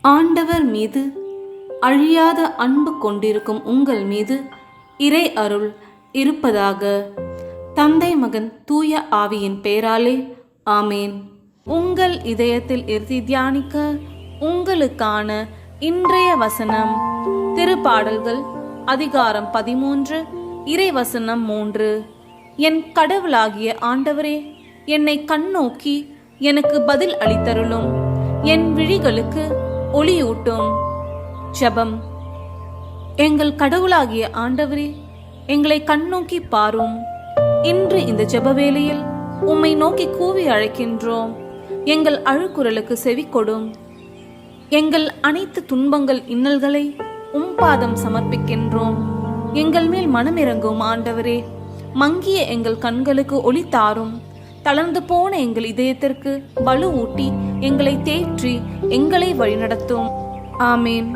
ஆண்டவர் மீது அழியாத அன்பு கொண்டிருக்கும் உங்கள் மீது இறை அருள் இருப்பதாக தந்தை மகன் தூய ஆவியின் பெயராலே ஆமேன். உங்கள் இதயத்தில் இறுதி தியானிக்க உங்களுக்கான இன்றைய வசனம் திருப்பாடல்கள் அதிகாரம் பதிமூன்று இறை வசனம் மூன்று. என் கடவுளாகிய ஆண்டவரே என்னை கண்ணோக்கி எனக்கு பதில் அளித்தருளும். என் விழிகளுக்கு ஒளியூட்டும் ஜெபம். எங்கள் கடவுளாகிய ஆண்டவரே எங்களை கண்ணோக்கி பாரும். இன்று இந்த ஜப வேளையில் உம்மை நோக்கி கூவி அழைக்கின்றோம். எங்கள் அழுக்குரலுக்கு செவி கொடும். எங்கள் அனைத்து துன்பங்கள் இன்னல்களை உம் பாதம் சமர்ப்பிக்கின்றோம். எங்கள் மேல் மனமிறங்கும் ஆண்டவரே மங்கிய எங்கள் கண்களுக்கு ஒளி தாரும். தளர்ந்து போன எங்கள் இதயத்திற்கு வலு ஊட்டி எங்களை தேற்றி எங்களை வழிநடத்தும். ஆமேன்.